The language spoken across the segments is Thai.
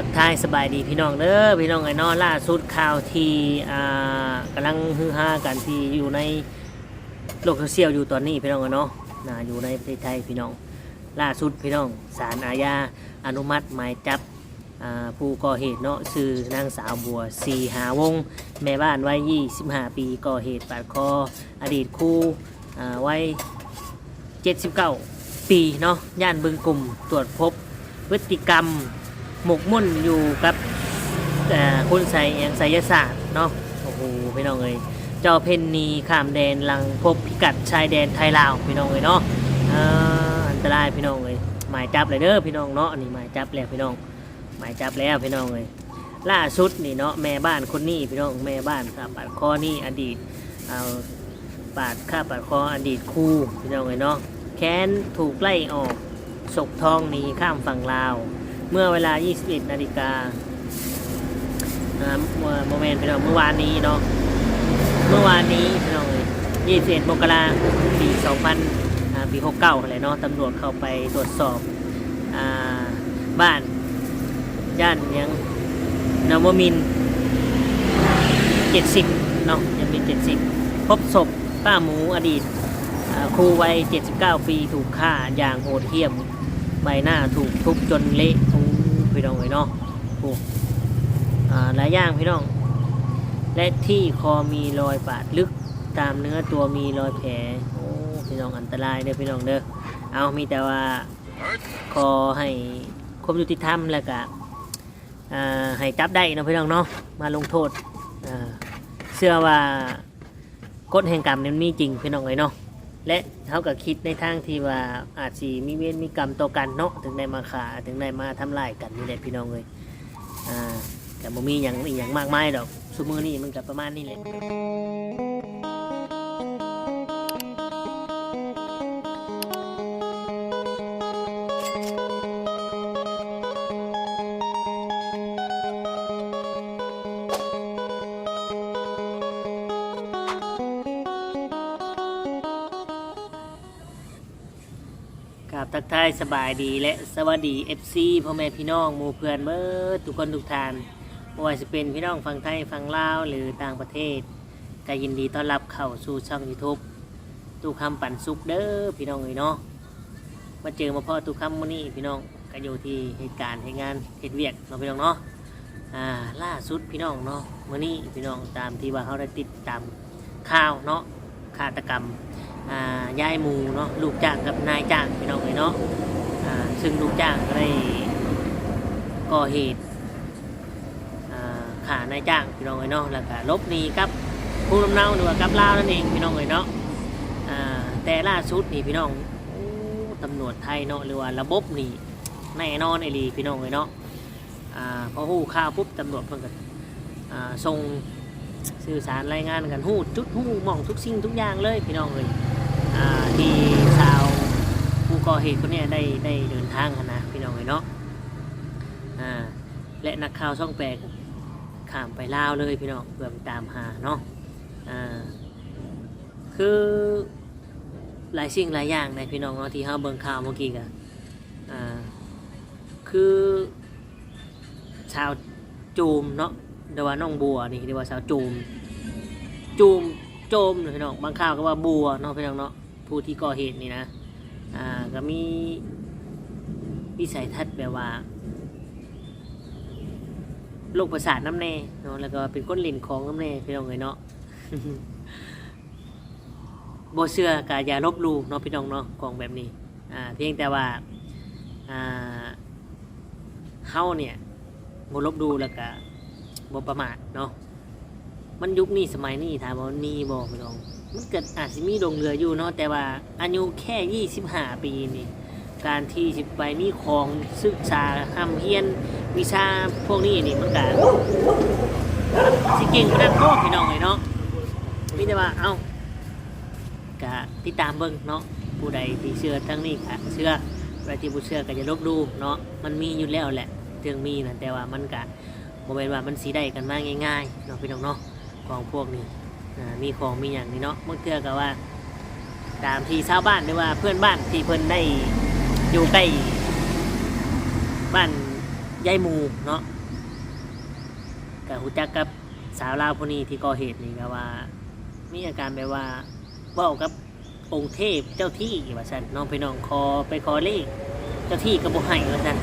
ทักทายสบายดีพี่น้องเด้อพี่น้องไอ้เนอล่าสุดข่าวที่อ่ากำลังฮือฮากันที่อยู่ในโลกโซเชียลอยู่ตอนนี้พี่น้องไอ้เนาะนะอยู่ในประเทศไทยพี่น้องล่าสุดพี่น้องศาลอาญาอนุมัติหมายจับอ่าผู้ก่อเหตุเนาะชื่อนางสาวบัวสีหาวง แม่บ้านวัย25 ปีก่อเหตุปาดคออดีตครูอ่าวัย79 ปีเนาะย่านบึงกลุ่มตรวจพบพฤติกรรม หมกมุ่นอยู่กับคุณใส่แองไสยศาสตร์เนาะโอ้โหพี่น้องเอ้ยเจ้าเพนนีข้ามแดนลังพบพิกัดชายแดนไทยลาวพี่น้องเอ้ยเนาะอันตรายพี่น้องเอ้ยหมายจับเลยเด้อพี่น้องเนาะนี่หมายจับแล้วพี่น้อง หมายจับแล้วพี่น้องเอ้ยล่าสุดนี่เนาะแม่บ้านคนนี้พี่น้องแม่บ้านข้าปาดคอนี่อดีตเอาปาดข้าปาดคออดีตครูพี่น้องเอ้ยเนาะแค้นถูกไล่ออกศกทองหนีข้ามฝั่งลาว เมื่อเวลา 21 นาฬิกาเมื่อโมเมนต์พี่น้องเมื่อวานนี้เนาะเมื่อวานนี้พี่น้องเลย21มกราคมปี 2000อ่าปี 69อะไรเนาะตำรวจเข้าไปตรวจสอบอบ้านย่านยังนวมินทร์70 เนาะยังมี 70 พบศพป้าหมูอดีตครูวัย 79 ปีถูกฆ่าอย่างโหดเหี้ยม ใบหน้าถูกทุบจนเละ พี่น้องเลยเนาะโอ้าหลายอย่างพี่น้อง และที่คอมีรอยบาดลึกตามเนื้อตัวมีรอยแผลโอ้พี่น้องอันตรายเด้อพี่น้องเด้อเอามีแต่ว่าขอให้ความยุติธรรมแล้วก็อ่าให้จับได้นะพี่น้องเนาะมาลงโทษเชื่อว่ากฎแห่งกรรมนี่มันมีจริงพี่น้องเลยเนาะ และเขาก็คิดในทางที่ว่าอาจสีมีเวรมีกรรมต่อกันเนาะถึงได้มาขาถึงได้มาทำลายกันนี่แหละพี่น้องเลยอ่าแต่บ่มีอย่างอีกอย่างมากมายดอกสุมือนี่มันก็ประมาณนี้แหละายสบายดีและสวัสดี FC พ่อแม่พี่น้องหมู่เพื่อนเบิดทุกคนทุกทานไม่ว่าจะเป็นพี่น้องฝั่งไทยฝั่งลาวหรือต่างประเทศก็ยินดีต้อนรับเข้าสู่ช่อง YouTube ตู้คำปั่นซุกเด้อพี่น้องเอ้ยเนาะมาเจอมาพ่อตู้คำมื้อนี้พี่น้องก็อยู่ที่เหตุการณ์เหตุงานเหตุเวียกเนาะพี่น้องเนาะอ่าล่าสุดพี่น้องเนาะมื้อนี้พี่น้องตามที่ว่าเขาได้ติดตามข่าวเนาะฆาตกรรมอ่า ยายหมูเนาะลูกจ้างกับนายจ้างพี่น้องเลยเนาะซึ่งลูกจ้างก็ได้ก่อเหตุอ่านายจ้างพี่น้องเลยเนาะแล้วก็ลบหนีกับผู้ลำเนาหรือว่ากับลาวนั่นเองพี่น้องเลยเนาะแต่ล่าสุดนี่พี่น้องตำรวจไทยเนาะหรือว่าระบบนี่แน่นอนไอ้ลีพี่น้องเลยเนาะพอหู้ข่าวปุ๊บตำรวจเพิ่นก็ส่งสื่อสารรายงานกันหู้จุดหู้มองทุกสิ่งทุกอย่างเลยพี่น้องเลย ที่ชาวผู้ก่อเหตุคนนี้ได้ได้เดินทางกันนะพี่น้องเนาะอ่าและนักข่าวช่องแปดข้ามไปลาวเลยพี่น้องเพื่อไปตามหาเนาะอ่าคือหลายสิ่งหลายอย่างในพี่น้องเนาะที่เขาเบิ่งข่าวเมื่อกี้กันอ่าคือชาวจูมเนาะเดี๋ยวว่าน้องบัวนี่เดี๋ยวว่าชาวจูม จูมโจมเนาะพี่น้องบางข่าวก็ว่าบัวเนาะพี่น้องเนาะ ผู้ที่ก่อเหตุนี่นะอ่าก็มีวิสัยทัศน์แบบว่าโรคประสาทน้ำแน่เนาะแล้วก็เป็นก้นหลินของน้ำแน่พี่น้องเลยเนาะโบเชื่อกายาลบลูเนาะพี่น้องเนาะของแบบนี้อ่าเพียงแต่ว่าอ่าเฮาเนี่ยโบลบหลู่แล้วก็โบประมาทเนาะมันยุคนี้สมัยนี้ถามว่ามันมีบอกพี่น้อง มันเกิดอาจจะมีดงเรืออยู่เนาะแต่ว่าอายุแค่ยี่สิบห้าปีนี่ การที่สิไปมีของศึกษาห้ำเฮียนวิชาพวกนี้นี่มันก็สิเก่งขนาดโคตรพี่น้องเลยเนาะมีแต่ว่าเอ้ากะติดตามเบิ่งเนาะผู้ใดที่เชื่อทั้งนี้กะเชื่อผู้ใดที่บ่เชื่อก็จะลบดูเนาะมันมีอยู่แล้วแหละเรื่องมีนะแต่ว่ามันกะบ่แม่นว่ามันสีได้กันมาง่ายๆเนาะพี่น้องเนาะของพวกนี้ อ่ามีของมีอย่างนี้เนาะเมื่อเทื่อกับว่า ตามที่ชาวบ้านหรือว่าเพื่อนบ้านที่เพิ่นได้อยู่ใกล้บ้านยายหมูเนาะกับหูจักกับสาวลาวคนนี้ที่ก่อเหตุนี่ก็ว่า มีอาการแบบว่าเว่ากับองค์เทพเจ้าที่ว่าซั่นน้องไปน้องคอไปคอเลขเจ้าที่ก็บ่ให้ว่าซั่น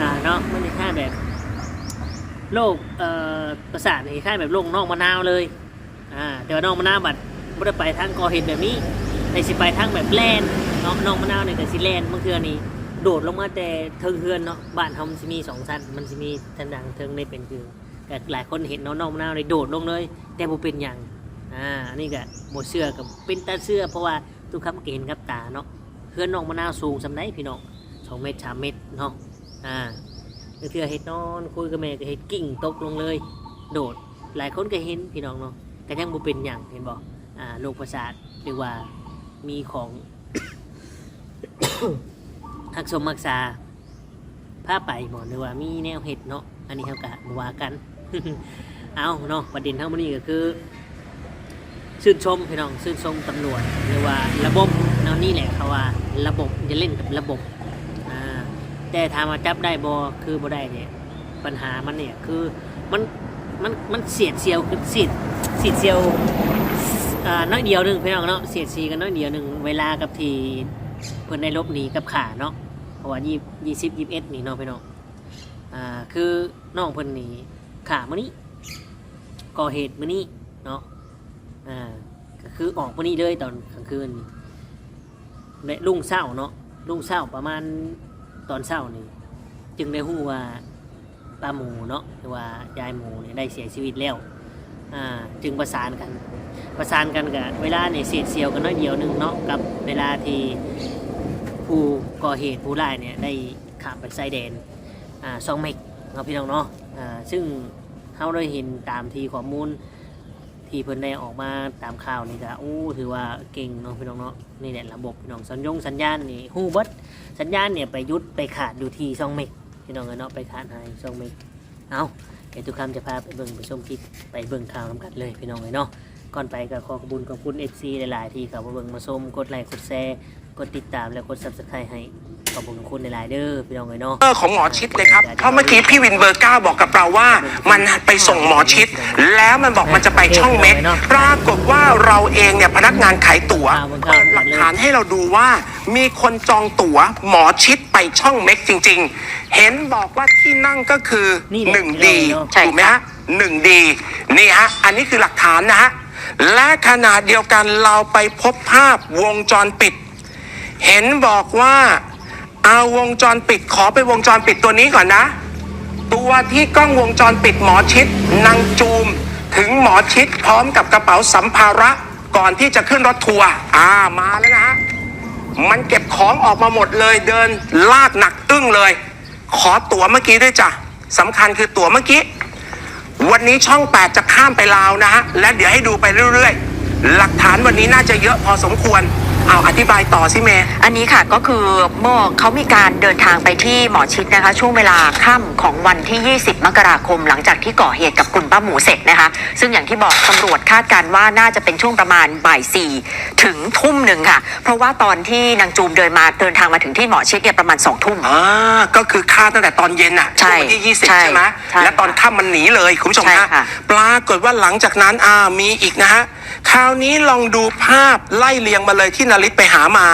อ่าเนาะมันคล้าแบบโรคเอ่อประสาทนี่คล้าแบบโรคนอกมะนาวเลย อ่าแต่ว่านอกมะนาวบัดบ่ได้ไปทางก่อเหตุแบบนี้ในสิไปทางแบบแลนเนาะนอกมะนาวเนี่ยก็สิแลนบางเทื่อนี่โดดลงมาแต่เทิงเฮือนเนาะบ้านเฮามันสิมีสองชั้นมันสิมีชั้นดังเทิงในเป็นคือก็หลายคนเห็นเนาะนอกมะนาวนี่โดดลงเลย แต่บ่เป็นหยังอ่าอันนี่ก็บ่เชื่อกับเป็นตาเชื่อเพราะว่าทุกคำก็เห็นกับตาเนาะเฮือนนอกมะนาวสูงสำไดพี่น้อง2เมตร3เมตรเนาะอ่าเทื่อเห็ดนอนคุยกับแม่ก็เห็ดกิ่งตกลงเลย โดดหลายคนก็เห็นพี่น้องเนาะ ก็ยังบ่เป็นอย่างเห็นบอกอ่าโรคประสาทหรือว่ามีของหักสมรักษาผ้าไปหมอหรือว่ามีแนวเห็ดเนาะอันนี้เขากะมาว่ากัน เอาเนาะประเด็นทั้งหมดนี้ก็คือชื่นชมพี่น้องชื่นชมตำรวจหรือว่าระบบเนาะนี่แหละเขาว่าระบบจะเล่นกับระบบอ่าแต่ถามว่าจับได้บอคือบ่ได้เนี่ยปัญหามันเนี่ยคือมันมันมันเสียดเสียวคือเสียด สียดเสียวอ่าน้อยเดียวหนึ่งพี่น้องเนาะเสียดสีกันน้อยเดียวหนึ่งเวลากับทีเพิ่อนได้ลบหนีกับขาเนาะเพราะว่ายี่ยี่สิบยี่สิบเอ็ดนี่เนาะพี่น้องอ่าคือน้องเพิ่อนหนีขามื้อนี้ก่อเหตุมื้อนี้เนาะอ่าก็คือออกมื้อนี้เลยตอนกลางคืนและรุ่งเช้าเนาะรุ่งเช้าประมาณตอนเช้านี่จึงได้หู้ว่าป้าหมูเนาะหรือว่ายายหมูเนี่ยได้เสียชีวิตแล้ว จึงประสานกัน ประสานกันกับเวลาเนี่ยเสียดเสียวกันน้อยเดียวหนึ่งเนาะกับเวลาที่ผู้ก่อเหตุผู้ร้ายเนี่ยได้ขับไปไซแดนอ่าซองเมกเนาพี่น้องเนาะซึ่งเขาได้เห็นตามทีข้อมูลที่เพิ่นได้ออกมาตามข่าวนี่ก็อู้ถือว่าเก่งเนาะพี่น้องเนาะนี่แหละระบบพี่น้องสัญญงสัญญาณนี่ฮู้เบิดสัญญาณเนี่ยไปยุดไปขาดอยู่ที่ช่องเมกพี่น้องเอ้ยเนาะไปขาดหายช่องเมกเอา ดี๋ยวทุกคำจะพาไปเบิ่งไปชมคลิปไปเบิ่งข่าวน้ำกันเลยพี่น้องเลยเนาะก่อนไปก็ขอขอบคุญขอบคุณ FC หลายๆ ที่เข้ามาเบิ่งมาชมกดไลค์กดแชร์กดติดตามและกด Subscribe ให้ขอบคุณขอบคุณหลายๆเด้อพี่น้องเลยเนาะเออของหมอชิดเลยครับ เพราะเมื่อกี้พี่วินเบอร์เก้าบอกกับเราว่า มันไปส่งหมอชิด แล้วมันบอกมันจะไปช่องเม็กปรากฏว่าเราเองเนี่ยพนักงานขายตั๋วเปิดหลักฐานให้เราดูว่ามีคนจองตั๋วหมอชิด ไปช่องเม็กจริง ๆ เห็นบอกว่าที่นั่งก็คือนี่แหละหนึ่งดีใช่ ถูกไหมฮะหนึ่งดีนี่ฮะอันนี้คือหลักฐานนะฮะและขณะเดียวกันเราไปพบภาพวงจรปิด เห็นบอกว่าเอาวงจรปิดขอไปวงจรปิดตัวนี้ก่อนนะ ตัวที่กล้องวงจรปิดหมอชิดนางจูม ถึงหมอชิดพร้อมกับกระเป๋าสัมภาระก่อนที่จะขึ้นรถทัวร์อ่ามาแล้วนะฮะ มันเก็บของออกมาหมดเลย เดินลากหนักอึ้งเลย ขอตั๋วเมื่อกี้ด้วยจ้ะสำคัญคือตั๋วเมื่อกี้ วันนี้ช่อง 8 จะข้ามไปลาวนะฮะ และเดี๋ยวให้ดูไปเรื่อยๆ หลักฐานวันนี้น่าจะเยอะพอสมควร เอาอธิบายต่อสิเมย์อันนี้ค่ะก็คือเมื่อเขามีการเดินทางไปที่หมอชิดนะคะ ช่วงเวลาค่ำของวันที่ 20 มกราคม หลังจากที่ก่อเหตุกับกลุ่มป้าหมูเสร็จนะคะ ซึ่งอย่างที่บอกตำรวจคาดการณ์ว่าน่าจะเป็นช่วงประมาณบ่ายสี่ถึงทุ่มหนึ่งค่ะ เพราะว่าตอนที่นางจูมเดินมาเดินทางมาถึงที่หมอชิดเนี่ยประมาณสองทุ่ม อ่าก็คือฆ่าตั้งแต่ตอนเย็นน่ะใช่ช่วงวันที่ 20 ใช่ใช่ไหมใช่และตอนค่ำมันหนีเลยคุณผู้ชมใช่ฮะค่ะ ปรากฏว่าหลังจากนั้นอ่ามีอีกนะฮะคราวนี้ลองดูภาพไล่เรียงมาเลยที่นาริตไปหามา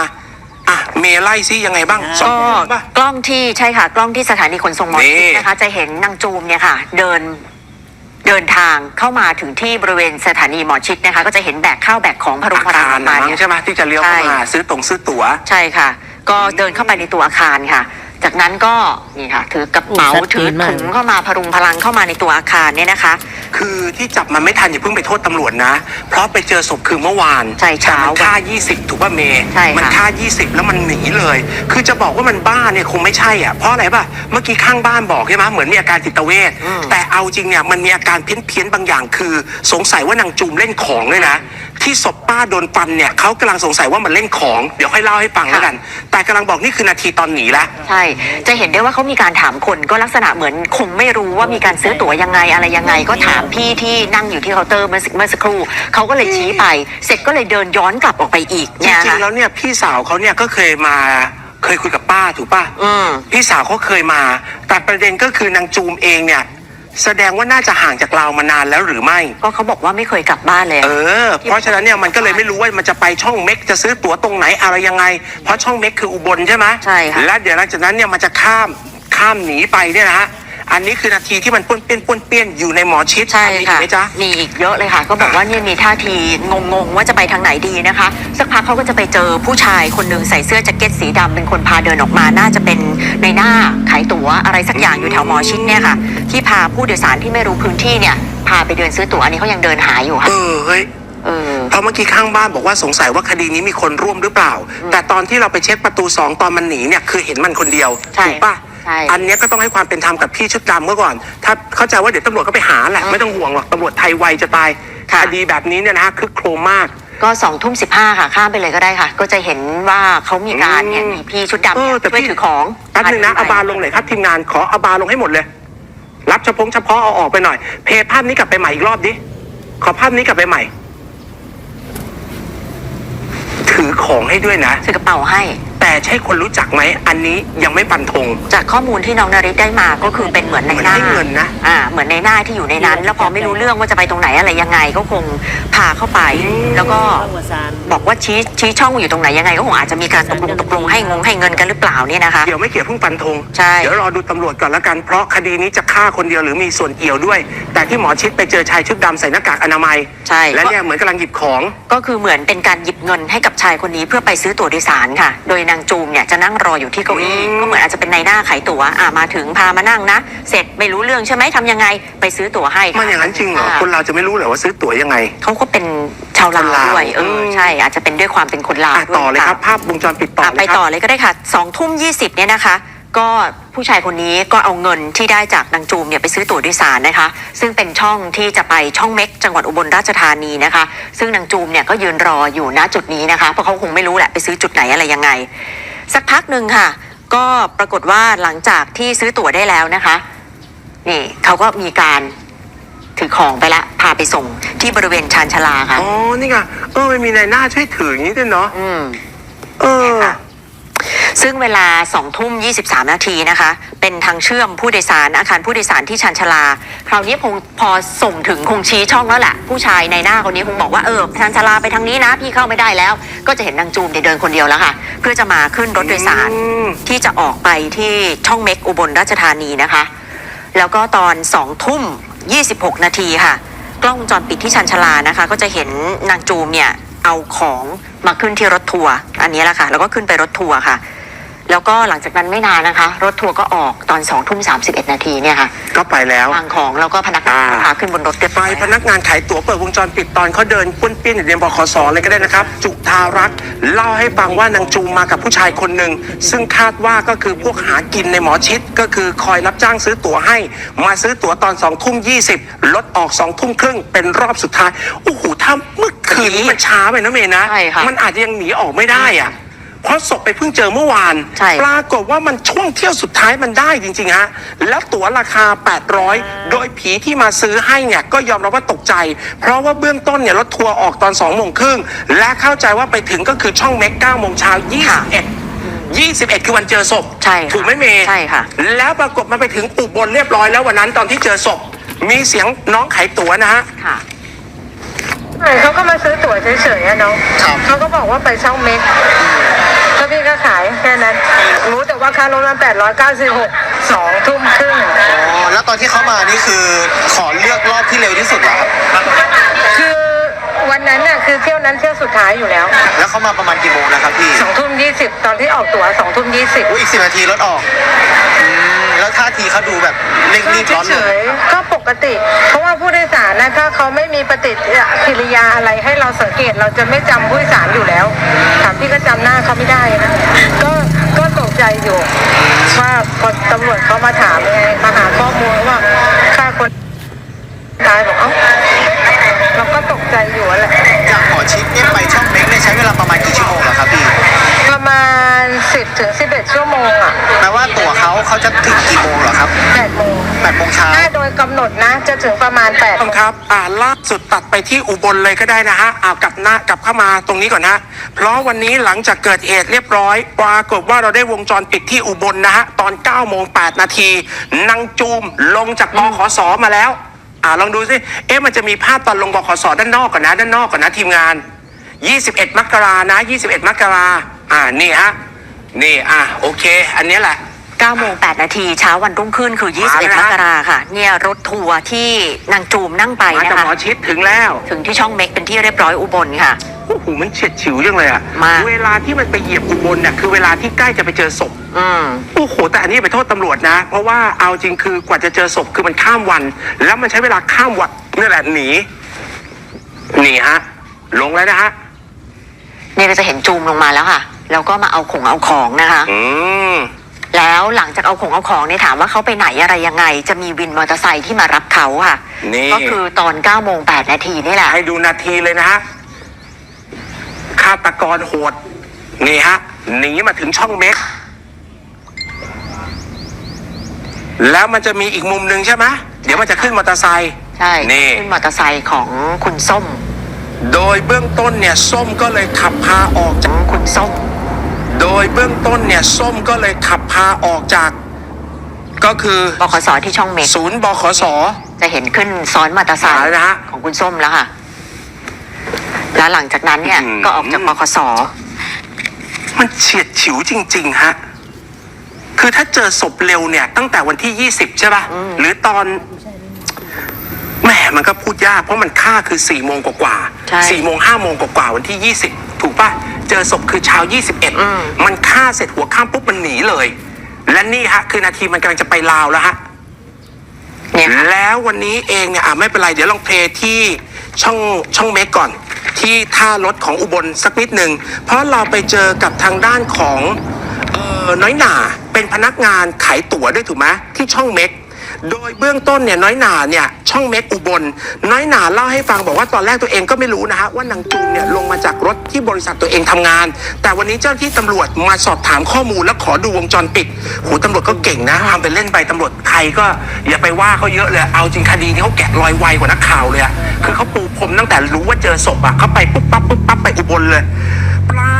อะ เมย์ไล่ซิยังไงบ้างอ่าสองก็ป่ะ กล้องที่ใช่ค่ะ กล้องที่สถานีขนส่งหมอชิดนี่ นะคะ จะเห็นนางจูมเนี่ยค่ะ เดินเดินทางเข้ามาถึงที่บริเวณสถานีหมอชิดนะคะ ก็จะเห็นแบกข้าวแบกของพรุงอาพรังคารออกมานะเนี่ย ใช่ไหมที่จะเลี้ยวเข้ามาใช่ซื้อตรงซื้อตั๋ว ใช่ค่ะ ก็เดินเข้าไปในตัวอาคารค่ะ จากนั้นก็นี่ค่ะถือกระเป๋าโอ้ชัดเจถือนมาก ถุงเข้ามาพรุงพลังเข้ามาในตัวอาคารเนี่ยนะคะ คือที่จับมันไม่ทันอย่าเพิ่งไปโทษตำรวจนะ เพราะไปเจอศพคือเมื่อวานใช่เช้าแต่มันฆ่า 20 ถูกป่ะเมย์ใช่ค่ะ มันฆ่า 20 แล้วมันหนีเลย คือจะบอกว่ามันบ้าเนี่ยคงไม่ใช่อะเพราะอะไรป่ะเมื่อกี้ข้างบ้านบอกใช่ไหมเหมือนมีอาการจิตเวชแต่เอาจริงเนี่ยมันมีอาการเพี้ยนเพี้ยนๆบางอย่าง คือสงสัยว่านางจูมเล่นของด้วยนะ ที่ศพป้าโดนฟันเนี่ยเขากำลังสงสัยว่ามันเล่นของเดี๋ยวค่อยเล่าให้ฟังแล้วกัน แต่กำลังบอกนี่คือนาทีตอนหนีละ ใช่จะเห็นได้ว่าเขามีการถามคนก็ลักษณะเหมือนคงไม่รู้ว่ามีการซื้อตั๋วยังไงอะไรยังไง ก็ถามพี่ที่นั่งอยู่ที่เคาน์เตอร์เมื่อสักเมื่อสักครู่เขาก็เลยชี้ไป เสร็จก็เลยเดินย้อนกลับออกไปอีกจเนี่ยริงค่ะๆแล้วเนี่ยพี่สาวเขาเนี่ยก็เคยมาเคยคุยกับป้าถูกป่ะอืม พี่สาวเขาเคยมาแต่ประเด็นก็คือนางจูมเองเนี่ย แสดงว่าน่าจะห่างจากเรามานานแล้วหรือไม่ ก็เขาบอกว่าไม่เคยกลับบ้านเลย เออ เพราะฉะนั้นเนี่ยมันก็เลยไม่รู้ว่ามันจะไปช่องเม็กจะซื้อตั๋วตรงไหนอะไรยังไง เพราะช่องเม็กคืออุบลใช่ไหมใช่ค่ะ แล้วเดี๋ยวหลังจากนั้นเนี่ยมันจะข้ามข้ามหนีไปเนี่ยนะฮะ อันนี้คือนาทีที่มันป้วนเปี้ยนป้วนเปี้ยนอยู่ในหมอชิดใช่อันนี้ค่ะถูกไหมจ๊ะ มีอีกเยอะเลยค่ะ ก็บอกว่าเนี่ยมีท่าทีงงๆว่าจะไปทางไหนดีนะคะ สักพักเขาก็จะไปเจอผู้ชายคนหนึ่งใส่เสื้อแจ็คเก็ตสีดำเป็นคนพาเดินออกมาน่าจะเป็นในหน้าขายตั๋วอะไรสักอย่างอยู่แถวหมอชิดเนี่ยค่ะ ที่พาผู้โดยสารที่ไม่รู้พื้นที่เนี่ยพาไปเดินซื้อตั๋วอันนี้เขายังเดินหาอยู่เอค่ะอเฮ้ยเออ เพราะเมื่อกี้ข้างบ้านบอกว่าสงสัยว่าคดีนี้มีคนร่วมหรือเปล่า แต่ตอนที่เราไปเช็คประตูสองตอนมันหนีเนี่ยคือเห็นมันคนเดียวใช่ ถูกปะ ใช่ อันเนี้ยก็ต้องให้ความเป็นธรรมกับพี่ชุดดำเมื่อก่อน ถ้าเข้าใจว่าเดี๋ยวตำรวจก็ไปหาแหละ ไม่ต้องห่วงหรอกตำรวจไทยไวจะตายค่ะ คดีแบบนี้เนี่ยนะคือโครมมาก ก็สองทุ่มสิบห้าค่ะ ข้ามไปเลยก็ได้ค่ะ ก็จะเห็นว่าเขามีการเนี่ยอืมมีพี่ชุดดำเอเนี่อยแต่ช่วยพี่ ถือของแป๊บนึงนะเอาบาร์ลงหน่อยครับทีมงานขอเอาบาร์ลงให้หมดเลย รับเฉพาะเฉพาะเอาออกไปหน่อย เพย์ภาพนี้กลับไปใหม่อีกรอบดิขอภาพนี้กลับไปใหม่ ถือของให้ด้วยนะซื้อกระเป๋าให้ แต่ใช่คนรู้จักไหมอันนี้ยังไม่ปันธง จากข้อมูลที่น้องนาริตได้มาก็คือเป็นเหมือนในหน้าเหมือนให้เงินนะ อ่า เหมือนในหน้าที่อยู่ในนั้น แล้วพอไม่รู้เรื่องว่าจะไปตรงไหนอะไรยังไงก็คงพาเข้าไป แล้วก็ข้างวสานบอกว่าชี้ชี้ช่องอยู่ตรงไหนยังไง ก็คงอาจจะมีการตกลงตกลงให้งงให้เงินกันหรือเปล่าเนี่ยนะคะเกี่ยวไม่เกี่ยวเพิ่งปันธง ใช่ เดี๋ยวรอดูตำรวจก่อนละกัน เพราะคดีนี้จะฆ่าคนเดียวหรือมีส่วนเกี่ยวด้วย แต่ที่หมอชิดไปเจอชายชุดดำใส่หน้ากากอนามัย ใช่ และเนี่ยเหมือนกำลังหยิบของ ก็คือเหมือนเป็นการหยิบเงินให้กับชายคนนี้เพื่อไปซื้อตั๋วโดยสารค่ะ โดยนางจูมเนี่ยจะนั่งรออยู่ที่เก้าอี้อืมก็เหมือนอาจจะเป็นในหน้าขายตั๋วอ่ามาถึงพามานั่งนะ เสร็จไม่รู้เรื่องใช่ไหมทำยังไงไปซื้อตั๋วให้ค่ะมันอย่างนั้นจริงเหรอค่ะคนเราจะไม่รู้เหรอว่าซื้อตั๋วยังไง เขาก็เป็นชาวลาวคนลาวด้วยเออม ใช่อาจจะเป็นด้วยความเป็นคนลาวอะด้วยต่อเลยครับ ภาพวงจรปิดต่ออะเลยไปครับต่อเลยก็ได้ค่ะสองทุ่มยี่สิบเนี่ยนะคะ ก็ผู้ชายคนนี้ก็เอาเงินที่ได้จากนางจูมเนี่ยไปซื้อตั๋วโดยสารนะคะ ซึ่งเป็นช่องที่จะไปช่องเม็กจังหวัดอุบลราชธานีนะคะ ซึ่งนางจูมเนี่ยก็ยืนรออยู่ณจุดนี้นะคะ เพราะเขาคงไม่รู้แหละไปซื้อจุดไหนอะไรยังไง สักพักหนึ่งค่ะ ก็ปรากฏว่าหลังจากที่ซื้อตั๋วได้แล้วนะคะนี่เขาก็มีการถือของไปละพาไปส่งที่บริเวณชานชาลาค่ะอ๋อนี่ไงเออมันมีนายหน้าช่วยถืออย่างนี้ด้วยเนาะอืมเออค่ะ ซึ่งเวลา2ทุ่ม 23 นาทีนะคะ เป็นทางเชื่อมผู้โดยสารอาคารผู้โดยสารที่ชันชาลา คราวนี้คงพอส่งถึงคงชี้ช่องแล้วแหละ ผู้ชายในหน้าคนนี้คงบอกว่าเออชันชาลาไปทางนี้นะ พี่เข้าไม่ได้แล้ว ก็จะเห็นนางจูมเนี่ยเดินคนเดียวแล้วค่ะ เพื่อจะมาขึ้นรถโดยสารอืมที่จะออกไปที่ช่องเม็กอุบลราชธานีนะคะ แล้วก็ตอน2ทุ่ม 26 นาทีค่ะ กล้องวงจรปิดที่ชันชาลานะคะ ก็จะเห็นนางจูมเนี่ยเอาของ มาขึ้นที่รถทัวร์อันนี้แหละค่ะ แล้วก็ขึ้นไปรถทัวร์ค่ะ แล้วก็หลังจากนั้นไม่นานนะคะ รถทัวร์ก็ออกตอน2ทุ่ม31นาทีเนี่ยค่ะก็ไปแล้ววางของแล้วก็พนักงานก็พาขึ้นบนรถเรียบไปร้อยพนักงานขายตั๋วเปิดวงจรปิดตอนเขาเดินป้วนเปี้ยนอยู่ในบขสเลยก็ได้นะครับ จุธารักษ์เล่าให้ฟังว่านางจูมมากับผู้ชายคนหนึ่งซึ่งคาดว่าก็คือพวกหากินในหมอชิดก็คือคอยรับจ้างซื้อตั๋วให้ มาซื้อตั๋วตอนสองทุ่มยี่สิบรถออกสองทุ่มครึ่งเป็นรอบสุดท้ายโอ้โหถ้าเมื่อคืนนี้มันช้าไปนะเมย์นะ ใช่ค่ะ มันอาจจะยังหนีออกไม่ได้อะ เพราะศพไปเพิ่งเจอเมื่อวาน ใช่ ปรากฏว่ามันช่วงเที่ยวสุดท้ายมันได้จริงๆฮะ แล้วตั๋วราคา 800 โดยผีที่มาซื้อให้เนี่ยก็ยอมรับว่าตกใจ เพราะว่าเบื้องต้นเนี่ยรถทัวร์ออกตอน2โมงครึ่งและเข้าใจว่าไปถึงก็คือช่องเมก9โมงเช้า21 21 คือวันเจอศพใช่ค่ะถูกไหมเมย์ใช่ค่ะ แล้วปรากฏมันไปถึงอุบลเรียบร้อยแล้ววันนั้นตอนที่เจอศพมีเสียงน้องขายตั๋วนะฮะ ค่ะเขาก็มาซื้อตั๋วเฉยๆอะเนาะครับเขาก็บอกว่าไปช่องเม็กก็ พี่ก็ขายแค่นั้น รู้แต่ว่าค่ารถมันแปดร้อยเก้าสิบหกสองทุ่มครึ่งอ๋อแล้วตอนที่เขามานี่คือขอเลือกรอบที่เร็วที่สุดเหรอครับ คือ วันนั้นน่ะคือเที่ยวนั้นเที่ยวสุดท้ายอยู่แล้วแล้วเขามาประมาณกี่โมงนะครับพี่สองทุ่มยี่สิบตอนที่ออกตั๋วสองทุ่มยี่สิบอุ้ยอีกสิบนาทีรถออกอืมแล้วท่าทีเขาดูแบบเร่งรีบร้อนเฉเลยยๆก็ปกติ เพราะว่าผู้โดยสารนะถ้าเขาไม่มีปฏิกิริยาอะไรให้เราสังเกตเราจะไม่จำผู้โดยสารอยู่แล้วถามพี่ก็จำหน้าเขาไม่ได้นะก็ก็ตกใจอยู่ว่าพอตำรวจเขามาถามไงมาหาข้อมูลว่าฆ่าคนตายบอกเอ้าเราก็ตก ใจอยู่แหละจากหมอชิดเนี่ยไปช่องเม็กเนี่ยใช้เวลาประมาณกี่ชั่วโมงเหรอครับพี่ประมาณสิบถึง11 ชั่วโมงอะแปลว่าตั๋วเขาเขาจะถึงกี่โมงเหรอครับ8โมงแปดโมงเช้าถ้าโดยกำหนดนะ จะถึงประมาณ8ท่านครับ อ่าล่าสุดตัดไปที่อุบลเลยก็ได้นะฮะอ่ากลับหน้ากลับเข้ามาตรงนี้ก่อนนะเพราะวันนี้หลังจากเกิดเหตุเรียบร้อยปรากฏว่าเราได้วงจรปิดที่อุบลนะฮะตอน9โมง8นาทีนางจูมลงจากบขสมาแล้ว อ่าลองดูสิเอ๊ะมันจะมีภาพตอนลงบขสด้านนอกก่อนนะด้านนอกก่อนนะทีมงาน 21 มกรานะ 21 มกราอ่านี่ฮะนี่อะโอเค อันนี้แหละ9โมง8นาทีเช้าวันรุ่งขึ้นคือมาแล้ว21นะมกราค่ะ เนี่ยรถทัวร์ที่นางจูมนั่งไปมานะจากคะหมอชิดถึงแล้ว ถึงที่ช่องเม็กเป็นที่เรียบร้อยอุบลค่ะโอ้โหมันเฉียดฉิวจังเลยอะมากเวลาที่มันไปเหยียบอุบลเนี่ยคือเวลาที่ใกล้จะไปเจอศพ อืมโอ้โหแต่อันนี้ไปโทษตำรวจนะ เพราะว่าเอาจริงคือกว่าจะเจอศพคือมันข้ามวัน แล้วมันใช้เวลาข้ามวันนี่แหละหนีหนีฮะ ลงแล้วนะฮะเนี่ยเราจะเห็นจูมลงมาแล้วค่ะ แล้วก็มาเอาของเอาของนะคะ อืมแล้วหลังจากเอาของเอาของเนี่ยถามว่าเขาไปไหนอะไรยังไง จะมีวินมอเตอร์ไซค์ที่มารับเขาค่ะ นี่ก็คือตอน9โมง8นาทีนี่แหละ ให้ดูนาทีเลยนะฮะฆาตกรโหดนี่ฮะหนีมาถึงช่องเม็ก แล้วมันจะมีอีกมุมหนึ่งใช่ไหมเดี๋ยวมันจะขึ้นมอเตอร์ไซค์ใช่นี่ขึ้นมอเตอร์ไซค์ของคุณส้ม โดยเบื้องต้นเนี่ยส้มก็เลยขับพาออกขจาอกงคุณส้ม โดยเบื้องต้นเนี่ยส้มก็เลยขับพาออกจาก ก็คือบขสที่ช่องเม็กศูนย์บขสจะเห็นขึ้นซ้อนมอเตอร์ไซหาค์ยนะฮะของคุณส้มแล้วค่ะแล้วหลังจากนั้นเนี่ยอืมก็ออกจากบขสมันเฉียดฉิวจริง ๆ ฮะ คือถ้าเจอศพเร็วเนี่ย ตั้งแต่วันที่ 20 ใช่ป่ะ หรือตอนแหมมันก็พูดยากเพราะมันค่าคือ4ี่โมงกว่าใช่ ๆสี่โมงห้าโมงกว่าๆวันที่ 20 ถูกป่ะ เจอศพคือเช้าอืม21 มันฆ่าเสร็จหัวข้ามปุ๊บมันหนีเลย และนี่ฮะ คือนาทีมันกำลังจะไปลาวแล้วฮะ เนี่ยค่ะ แล้ววันนี้เองเนี่ยอะไม่เป็นไร เดี๋ยวลองเพลย์ที่ช่องช่องเมกก่อน ที่ท่ารถของอุบลสักนิดหนึ่ง เพราะเราไปเจอกับทางด้านของเออน้อยหนา เป็นพนักงานขายตั๋วด้วยถูกไหมที่ช่องเม็ก โดยเบื้องต้นเนี่ยน้อยหนาเนี่ยช่องเม็กอุบล น้อยหนาเล่าให้ฟังบอกว่าตอนแรกตัวเองก็ไม่รู้นะฮะว่านางจูนเนี่ยลงมาจากรถที่บริษัทตัวเองทำงาน แต่วันนี้เจ้าหน้าที่ตำรวจมาสอบถามข้อมูลแล้วขอดูวงจรปิดโหตำรวจก็เก่งนะทำเป็นเล่นไปตำรวจไทยก็อย่าไปว่าเขาเยอะเลยเอาจริงคดีนี้เขาแกะรอยไวกว่านักข่าวเลยคือเขาปูพรมตั้งแต่รู้ว่าเจอศพอะเขาไปปุ๊บปั๊บปุ๊บปั๊บไปอุบลเลย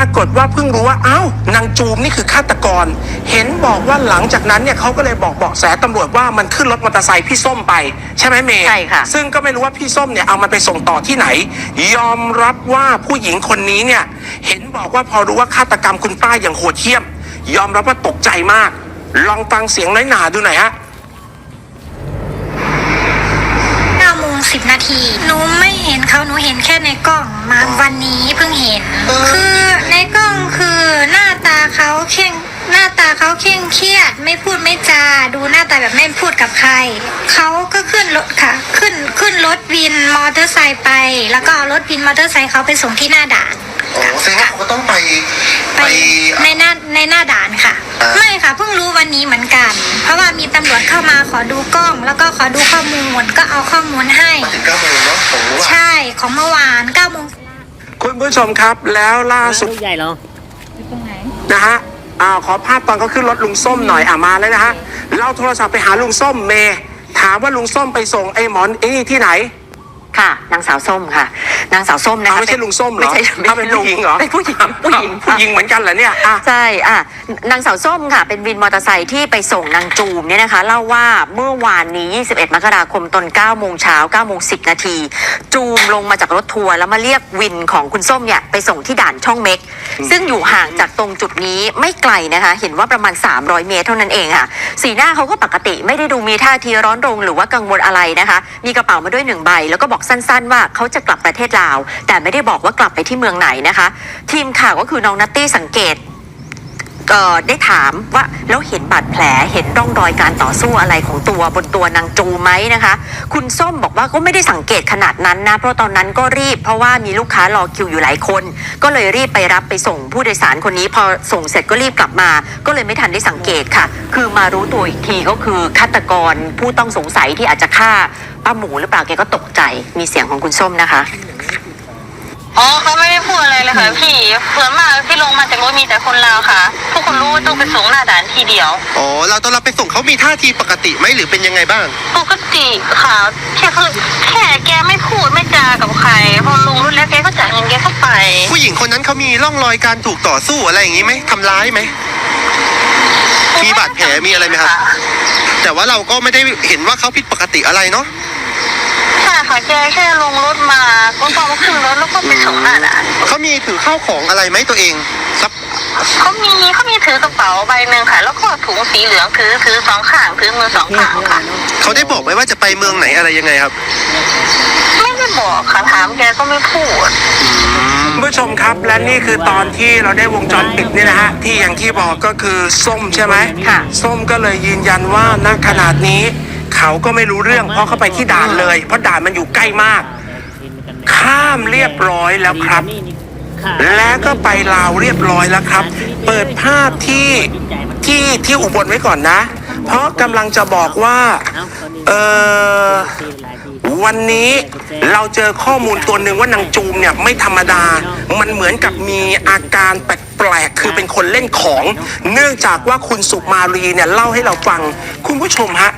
ากฏว่าเพิ่งรู้ว่าอ้าวนางจูมนี่คือฆาตกร เห็นบอกว่าหลังจากนั้นเนี่ยเขาก็เลยบอกเบาะแสตำรวจว่ามันขึ้นรถมอเตอร์ไซค์พี่ส้มไป ใช่ไหมเมย์ใช่ค่ะ ซึ่งก็ไม่รู้ว่าพี่ส้มเนี่ยเอามันไปส่งต่อที่ไหน ยอมรับว่าผู้หญิงคนนี้เนี่ยเห็นบอกว่าพอรู้ว่าฆาตกรรมคุณป้าอย่างโหดเหี้ยม ยอมรับว่าตกใจมาก ลองฟังเสียงน้อยหนาดูหน่อยฮะ 9โมง10 นาที หนูไม่ เห็นเขาหนูเห็นแค่ในกล้องมาวันนี้เพิ่งเห็น คือในกล้องคือหน้าตาเขาเข่งหน้าตาเขาเข่งเครียด ไม่พูดไม่จา ดูหน้าตาแบบไม่พูดกับใคร เขาก็ขึ้นรถค่ะ ขึ้นขึ้นรถวินมอเตอร์ไซค์ไป แล้วก็เอารถวินมอเตอร์ไซค์เขาไปส่งที่หน้าด่านโอ้แสดงว่าเขาก็ต้องไปไปในหน้าในหน้าด่านค่ะอ่าไม่ค่ะเพิ่งรู้วันนี้เหมือนกัน เพราะว่ามีตำรวจเข้ามาขอดูกล้อง แล้วก็ขอดูข้อมูลก็เอาข้อมูลให้มาถึงเก้าโมงเนาะผมรู้ว่า ใช่ของเมื่อวาน9โมงคุณผู้ชมครับแล้วล่าสุด ลูกใหญ่เหรอนะฮะอ่าขอภาพตอนเขาขึ้นรถลุงส้มหน่อยอะมาแล้วนะฮะ เราโทรศัพท์ไปหาลุงส้มเมย์ถามว่าลุงส้มไปส่งไอ้หมอนไอ้นี่ที่ไหน ค่ะ นางสาวส้มค่ะ นางสาวส้มนะคะอ้าวไม่ใช่ลุงส้มเหรอไม่ใช่อ้าวเป็นผู้หญิงเหรอเป็นผู้หญิงผู้หญิงผู้หญิงเหมือนกันเหรอเนี่ยอะ ใช่อะนางสาวส้มค่ะ เป็นวินมอเตอร์ไซค์ที่ไปส่งนางจูมเนี่ยนะคะ เล่าว่าเมื่อวานนี้ 21 มกราคมตอน9โมงเช้า9โมง10 นาที จูมลงมาจากรถทัวร์แล้วมาเรียกวินของคุณส้มเนี่ย ไปส่งที่ด่านช่องเม็ก ซึ่งอยู่ห่างจากตรงจุดนี้ไม่ไกลนะคะ เห็นว่าประมาณ 300 เมตรเท่านั้นเองค่ะ สีหน้าเขาก็ปกติไม่ได้ดูมีท่าทีร้อนรงหรือว่ากังวลอะไรนะคะ มีกระเป๋ามาด้วยหนึ่งใบแล้วก็บอกสั้น ๆ ว่าเขาจะกลับประเทศลาว แต่ไม่ได้บอกว่ากลับไปที่เมืองไหนนะคะ ทีมข่าวก็คือน้องนัตตี้สังเกตได้ถามว่าแล้วเห็นบาดแผลเห็นร่องรอยการต่อสู้อะไรของตัวบนตัวนางจูไหมนะคะ คุณส้มบอกว่าก็ไม่ได้สังเกตขนาดนั้นนะเพราะตอนนั้นก็รีบเพราะว่ามีลูกค้ารอคิวอยู่หลายคน ก็เลยรีบไปรับไปส่งผู้โดยสารคนนี้ พอส่งเสร็จก็รีบกลับมา ก็เลยไม่ทันได้สังเกตค่ะ คือมารู้ตัวอีกทีก็คือฆาตกรผู้ต้องสงสัยที่อาจจะฆ่า ป้าหมูหรือเปล่าแกก็ตกใจมีเสียงของคุณส้มนะคะ อ๋อเขาไม่ได้พูดอะไรเลยค่ะพี่ส่วนมากที่ลงมาจากรถมีแต่คนลาวค่ะ ทุกคนรู้ว่าต้องไปส่งหน้าด่านทีเดียว อ๋อ เราตอนเราไปส่งเขามีท่าทีปกติไหมหรือเป็นยังไงบ้าง ปกติค่ะแค่คือแค่แกไม่พูดไม่จากับใคร พอลงรถแล้วแกก็จ่ายเงินแกก็ไป ผู้หญิงคนนั้นเขามีร่องรอยการถูกต่อสู้อะไรอย่างนี้ไหมทำร้ายไหม มีบาดแผลมีอะไรไหมครับ แต่ว่าเราก็ไม่ได้เห็นว่าเขาผิดปกติอะไรเนาะ ใช่ค่ะแกแค่ลงรถมาก็ต้องมาขึ้นรถแล้วก็ไปส่งหน้าด่านเขามีถือข้าวของอะไรไหมตัวเองซับเขามีเขามีถือกระเป๋าใบหนึ่งค่ะ แล้วก็ถุงสีเหลืองถือถือสองข้างถือมือสองข้างค่ะเขาได้บอกไหมว่าจะไปเมืองไหนอะไรยังไงครับ ไม่ได้บอกค่ะถามแกก็ไม่พูด คุณผู้ชมครับและนี่คือตอนที่เราได้วงจรปิดนี่นะฮะที่อย่างที่บอกก็คือส้มใช่ไหมค่ะ ส้มก็เลยยืนยันว่าณขนาดนี้ เขาก็ไม่รู้เรื่อง เพราะเขาไปที่ด่านเลย เพราะด่านมันอยู่ใกล้มาก ข้ามเรียบร้อยแล้วครับ และก็ไปลาวเรียบร้อยแล้วครับ เปิดภาพที่ที่ที่อุบลไว้ก่อนนะ เพราะกำลังจะบอกว่า เออวันนี้เราเจอข้อมูลตัวหนึ่งว่านางจูมเนี่ยไม่ธรรมดา มันเหมือนกับมีอาการแปลกๆ คือเป็นคนเล่นของ เนื่องจากว่าคุณสุมารีเนี่ยเล่าให้เราฟัง คุณผู้ชมฮะ